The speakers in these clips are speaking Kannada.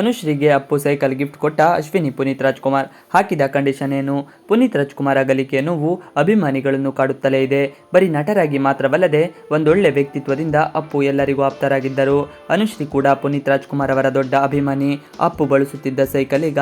ಅನುಶ್ರೀಗೆ ಅಪ್ಪು ಸೈಕಲ್ ಗಿಫ್ಟ್ ಕೊಟ್ಟ ಅಶ್ವಿನಿ ಪುನೀತ್ ರಾಜ್ಕುಮಾರ್. ಹಾಕಿದ ಕಂಡೀಷನ್ ಏನು? ಪುನೀತ್ ರಾಜ್ಕುಮಾರ್ ಅಗಲಿಕೆ ನೋವು ಅಭಿಮಾನಿಗಳನ್ನು ಕಾಡುತ್ತಲೇ ಇದೆ. ಬರೀ ನಟರಾಗಿ ಮಾತ್ರವಲ್ಲದೆ ಒಂದೊಳ್ಳೆ ವ್ಯಕ್ತಿತ್ವದಿಂದ ಅಪ್ಪು ಎಲ್ಲರಿಗೂ ಆಪ್ತರಾಗಿದ್ದರು. ಅನುಶ್ರೀ ಕೂಡ ಪುನೀತ್ ರಾಜ್ಕುಮಾರ್ ಅವರ ದೊಡ್ಡ ಅಭಿಮಾನಿ. ಅಪ್ಪು ಬಳಸುತ್ತಿದ್ದ ಸೈಕಲ್ ಈಗ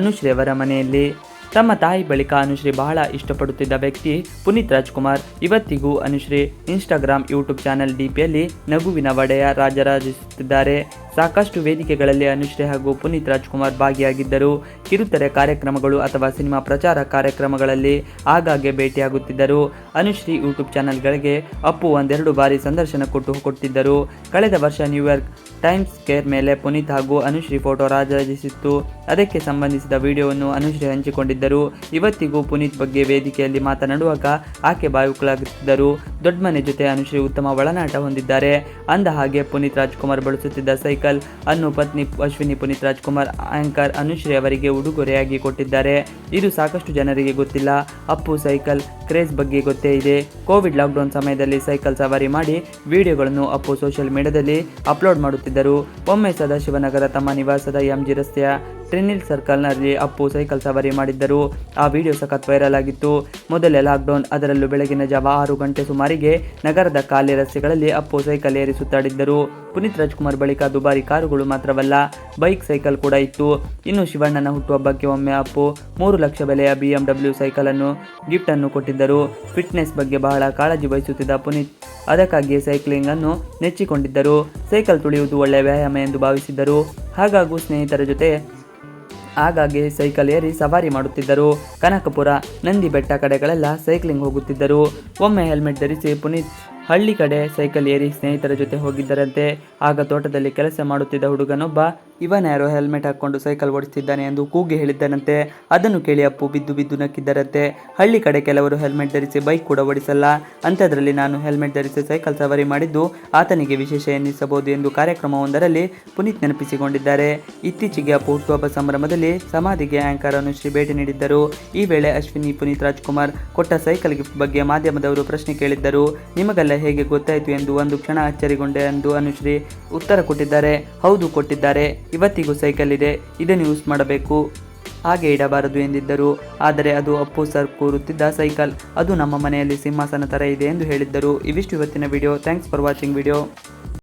ಅನುಶ್ರೀ ಅವರ ಮನೆಯಲ್ಲಿ. ತಮ್ಮ ತಾಯಿ ಬಳಿಕ ಅನುಶ್ರೀ ಬಹಳ ಇಷ್ಟಪಡುತ್ತಿದ್ದ ವ್ಯಕ್ತಿ ಪುನೀತ್ ರಾಜ್ಕುಮಾರ್. ಇವತ್ತಿಗೂ ಅನುಶ್ರೀ ಇನ್ಸ್ಟಾಗ್ರಾಮ್, ಯೂಟ್ಯೂಬ್ ಚಾನೆಲ್ ಡಿಪಿಯಲ್ಲಿ ನಗುವಿನ ಒಡೆಯ ರಾಜರಾಜಿಸುತ್ತಿದ್ದಾರೆ. ಸಾಕಷ್ಟು ವೇದಿಕೆಗಳಲ್ಲಿ ಅನುಶ್ರೀ ಹಾಗೂ ಪುನೀತ್ ರಾಜ್ಕುಮಾರ್ ಭಾಗಿಯಾಗಿದ್ದರು. ಕಿರುತೆರೆ ಕಾರ್ಯಕ್ರಮಗಳು ಅಥವಾ ಸಿನಿಮಾ ಪ್ರಚಾರ ಕಾರ್ಯಕ್ರಮಗಳಲ್ಲಿ ಆಗಾಗ್ಗೆ ಭೇಟಿಯಾಗುತ್ತಿದ್ದರು. ಅನುಶ್ರೀ ಯೂಟ್ಯೂಬ್ ಚಾನೆಲ್ಗಳಿಗೆ ಅಪ್ಪು ಒಂದೆರಡು ಬಾರಿ ಸಂದರ್ಶನ ಕೊಟ್ಟು ಕೊಟ್ಟಿದ್ದರು. ಕಳೆದ ವರ್ಷ ನ್ಯೂಯಾರ್ಕ್ ಟೈಮ್ಸ್ ಕೇರ್ ಮೇಲೆ ಪುನೀತ್ ಹಾಗೂ ಅನುಶ್ರೀ ಫೋಟೋ ರಾಜರಾಜಿಸಿತ್ತು ಅದಕ್ಕೆ ಸಂಬಂಧಿಸಿದ ವಿಡಿಯೋವನ್ನು ಅನುಶ್ರೀ ಹಂಚಿಕೊಂಡಿದ್ದರು. ಇವತ್ತಿಗೂ ಪುನೀತ್ ಬಗ್ಗೆ ವೇದಿಕೆಯಲ್ಲಿ ಮಾತನಾಡುವಾಗ ಆಕೆ ಬಾಯುಕುಳಾಗುತ್ತಿದ್ದರು ದೊಡ್ಡ ಮನೆ ಜೊತೆ ಅನುಶ್ರೀ ಉತ್ತಮ ಒಳನಾಟ ಹೊಂದಿದ್ದಾರೆ. ಅಂದ ಹಾಗೆ ಪುನೀತ್ ರಾಜ್ಕುಮಾರ್ ಬಳಸುತ್ತಿದ್ದ ಸೈಕಲ್ ಅನ್ನು ಪತ್ನಿ ಅಶ್ವಿನಿ ಪುನೀತ್ ರಾಜ್ಕುಮಾರ್, ಆಂಕರ್ ಅನುಶ್ರೀ ಅವರಿಗೆ ಉಡುಗೊರೆಯಾಗಿ ಕೊಟ್ಟಿದ್ದಾರೆ. ಇದು ಸಾಕಷ್ಟು ಜನರಿಗೆ ಗೊತ್ತಿಲ್ಲ. ಅಪ್ಪು ಸೈಕಲ್ ಕ್ರೇಜ್ ಬಗ್ಗೆ ಗೊತ್ತೇ ಇದೆ. ಕೋವಿಡ್ ಲಾಕ್ಡೌನ್ ಸಮಯದಲ್ಲಿ ಸೈಕಲ್ ಸವಾರಿ ಮಾಡಿ ವಿಡಿಯೋಗಳನ್ನು ಅಪ್ಪು ಸೋಷಿಯಲ್ ಮೀಡಿಯಾದಲ್ಲಿ ಅಪ್ಲೋಡ್ ಮಾಡುತ್ತಿದ್ದರು. ಒಮ್ಮೆ ಸದಾಶಿವನಗರ ತಮ್ಮ ನಿವಾಸದ ಎಂಜಿ ರಸ್ತೆಯ ಟ್ರಿನಿಲ್ ಸರ್ಕಲ್ನಲ್ಲಿ ಅಪ್ಪು ಸೈಕಲ್ ಸವಾರಿ ಮಾಡಿದ್ದರು. ಆ ವಿಡಿಯೋ ಸಖತ್ ವೈರಲ್ ಆಗಿತ್ತು. ಮೊದಲೇ ಲಾಕ್ಡೌನ್ ಅದರಲ್ಲೂ ಬೆಳಗಿನ ಜಾವ ಆರು ಗಂಟೆ ಸುಮಾರಿಗೆ ನಗರದ ಖಾಲಿ ರಸ್ತೆಗಳಲ್ಲಿ ಅಪ್ಪು ಸೈಕಲ್ ಏರಿ ಸುತ್ತಾಡಿದ್ದರು. ಪುನೀತ್ ರಾಜ್ಕುಮಾರ್ ಬಳಿಕ ದುಬಾರಿ ಕಾರುಗಳು ಮಾತ್ರವಲ್ಲ ಬೈಕ್ ಸೈಕಲ್ ಕೂಡ ಇತ್ತು. ಇನ್ನು ಶಿವಣ್ಣನ ಹುಟ್ಟುಹಬ್ಬಕ್ಕೆ ಒಮ್ಮೆ ಅಪ್ಪು ಮೂರು ಲಕ್ಷ ಬೆಲೆಯ ಬಿ ಎಂ ಡಬ್ಲ್ಯೂ ಗಿಫ್ಟ್ ಅನ್ನು ಕೊಟ್ಟಿದ್ದರು. ಫಿಟ್ನೆಸ್ ಬಗ್ಗೆ ಬಹಳ ಕಾಳಜಿ ವಹಿಸುತ್ತಿದ್ದ ಪುನೀತ್ ಅದಕ್ಕಾಗಿಯೇ ಸೈಕ್ಲಿಂಗ್ ಅನ್ನು ನೆಚ್ಚಿಕೊಂಡಿದ್ದರು. ಸೈಕಲ್ ತುಳಿಯುವುದು ಒಳ್ಳೆಯ ವ್ಯಾಯಾಮ ಎಂದು ಭಾವಿಸಿದ್ದರು. ಹಾಗಾಗೂ ಸ್ನೇಹಿತರ ಜೊತೆ ಆಗಾಗ್ಗೆ ಸೈಕಲ್ ಏರಿ ಸವಾರಿ ಮಾಡುತ್ತಿದ್ದರು. ಕನಕಪುರ, ನಂದಿ ಬೆಟ್ಟ ಕಡೆಗಳೆಲ್ಲ ಸೈಕ್ಲಿಂಗ್ ಹೋಗುತ್ತಿದ್ದರು. ಒಮ್ಮೆ ಹೆಲ್ಮೆಟ್ ಧರಿಸಿ ಪುನೀತ್ ಹಳ್ಳಿ ಕಡೆ ಸೈಕಲ್ ಏರಿ ಸ್ನೇಹಿತರ ಜೊತೆ ಹೋಗಿದ್ದರಂತೆ. ಆಗ ತೋಟದಲ್ಲಿ ಕೆಲಸ ಮಾಡುತ್ತಿದ್ದ ಹುಡುಗನೊಬ್ಬ ಇವನ್ಯಾರೋ ಹೆಲ್ಮೆಟ್ ಹಾಕೊಂಡು ಸೈಕಲ್ ಓಡಿಸ್ತಿದ್ದಾನೆ ಎಂದು ಕೂಗಿ ಹೇಳಿದ್ದನಂತೆ. ಅದನ್ನು ಕೇಳಿ ಅಪ್ಪು ಬಿದ್ದು ಬಿದ್ದು ನಕ್ಕಿದ್ದರಂತೆ. ಹಳ್ಳಿ ಕಡೆ ಕೆಲವರು ಹೆಲ್ಮೆಟ್ ಧರಿಸಿ ಬೈಕ್ ಕೂಡ ಓಡಿಸಲ್ಲ. ಅಂಥದ್ರಲ್ಲಿ ನಾನು ಹೆಲ್ಮೆಟ್ ಧರಿಸಿ ಸೈಕಲ್ ಸವಾರಿ ಮಾಡಿದ್ದು ಆತನಿಗೆ ವಿಶೇಷ ಎನ್ನಿಸಬಹುದು ಎಂದು ಕಾರ್ಯಕ್ರಮವೊಂದರಲ್ಲಿ ಪುನೀತ್ ನೆನಪಿಸಿಕೊಂಡಿದ್ದಾರೆ. ಇತ್ತೀಚೆಗೆ ಅಪ್ಪು ಹುಟ್ಟುಹಬ್ಬ ಸಂಭ್ರಮದಲ್ಲಿ ಸಮಾಧಿಗೆ ಆಂಕರ್ ಅನುಶ್ರೀ ಭೇಟಿ ನೀಡಿದ್ದರು. ಈ ವೇಳೆ ಅಶ್ವಿನಿ, ಪುನೀತ್, ರಾಜ್ಕುಮಾರ್ ಕೊಟ್ಟ ಸೈಕಲ್ ಗಿಫ್ಟ್ ಬಗ್ಗೆ ಮಾಧ್ಯಮದವರು ಪ್ರಶ್ನೆ ಕೇಳಿದ್ದರು. ನಿಮಗೆಲ್ಲ ಹೇಗೆ ಗೊತ್ತಾಯಿತು ಎಂದು ಒಂದು ಕ್ಷಣ ಅಚ್ಚರಿಗೊಂಡೆ ಎಂದು ಅನುಶ್ರೀ ಉತ್ತರ ಕೊಟ್ಟಿದ್ದಾರೆ. ಹೌದು, ಕೊಟ್ಟಿದ್ದಾರೆ. ಇವತ್ತಿಗೂ ಸೈಕಲ್ ಇದೆ. ಇದನ್ನು ಯೂಸ್ ಮಾಡಬೇಕು. ಹಾಗೆ ಇಡಬಾರದು ಎಂದಿದ್ದರು. ಆದರೆ ಅದು ಅಪ್ಪು ಸರ್ ಕೂರುತ್ತಿದ್ದ ಸೈಕಲ್ ಅದು ನಮ್ಮ ಮನೆಯಲ್ಲಿ ಸಿಂಹಾಸನ ಥರ ಇದೆ ಎಂದು ಹೇಳಿದ್ದರು. ಇವಿಷ್ಟು ಇವತ್ತಿನ video thanks for watching video